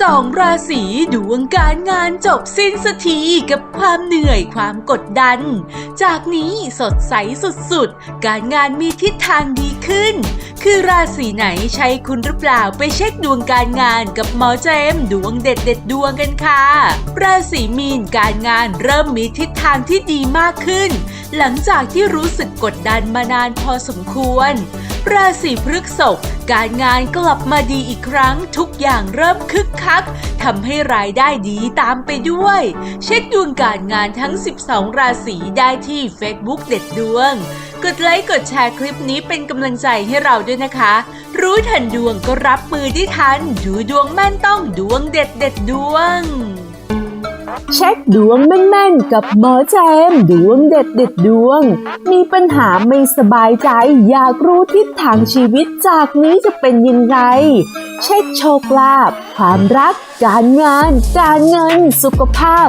สองราศีดวงการงานจบสิ้นสักทีกับความเหนื่อยความกดดัน จากนี้สดใสสุดๆ การงานมีทิศทางดีขึ้น คือราศีไหนใช่คุณหรือเปล่าไปเช็คดวงการงานกับหมอเจมดวงเด็ดเด็ดดวงกันค่ะ ราศีมีนการงานเริ่มมีทิศทางที่ดีมากขึ้น หลังจากที่รู้สึกกดดันมานานพอสมควร ราศีพฤกษภการงานกลับมาดีอีกครั้งทุกอย่างเริ่มคึกคักทำให้รายได้ดีตามไปด้วย เช็คดวงการงานทั้ง 12 ราศีได้ที่ Facebook เด็ดดวง กดไลค์กดแชร์คลิปนี้เป็นกำลังใจให้เราด้วยนะคะ รู้ทันดวงก็รับมือได้ทัน ดูดวงแม่นต้องดวงเด็ดเด็ดดวง เช็คดวงแม่นๆกับหมอแจมดวงเด็ดเด็ดดวง มีปัญหาไม่สบายใจ อยากรู้ทิศทางชีวิตจากนี้จะเป็นยังไงเช็คโชคลาภความรัก การงาน การเงิน สุขภาพ